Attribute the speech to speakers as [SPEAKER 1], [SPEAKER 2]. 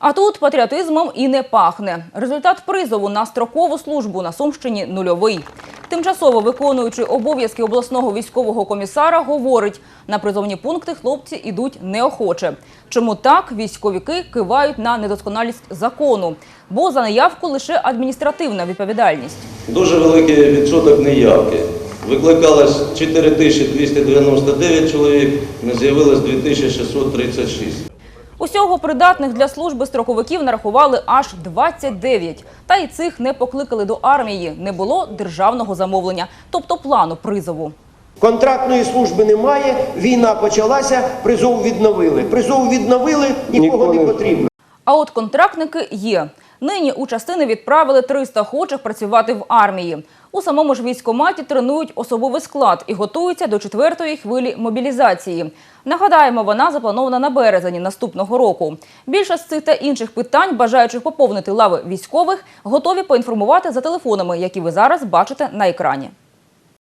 [SPEAKER 1] А тут патріотизмом і не пахне. Результат призову на строкову службу на Сумщині нульовий. Тимчасово виконуючий обов'язки обласного військового комісара говорить, на призовні пункти хлопці ідуть неохоче. Чому так військовики кивають на недосконалість закону? Бо за неявку лише адміністративна відповідальність.
[SPEAKER 2] Дуже великий відсоток неявки. Викликалось 4299 чоловік, не з'явилось 2636.
[SPEAKER 1] Усього придатних для служби строковиків нарахували аж 29. Та й цих не покликали до армії. Не було державного замовлення, тобто плану призову.
[SPEAKER 3] Контрактної служби немає, війна почалася, призов відновили. Призов відновили, нікого не потрібно.
[SPEAKER 1] А от контрактники є. Нині у частини відправили 300 хочих працювати в армії. У самому ж військкоматі тренують особовий склад і готуються до четвертої хвилі мобілізації. Нагадаємо, вона запланована на березень наступного року. Більше з цих та інших питань, бажаючих поповнити лави військових, готові поінформувати за телефонами, які ви зараз бачите на екрані.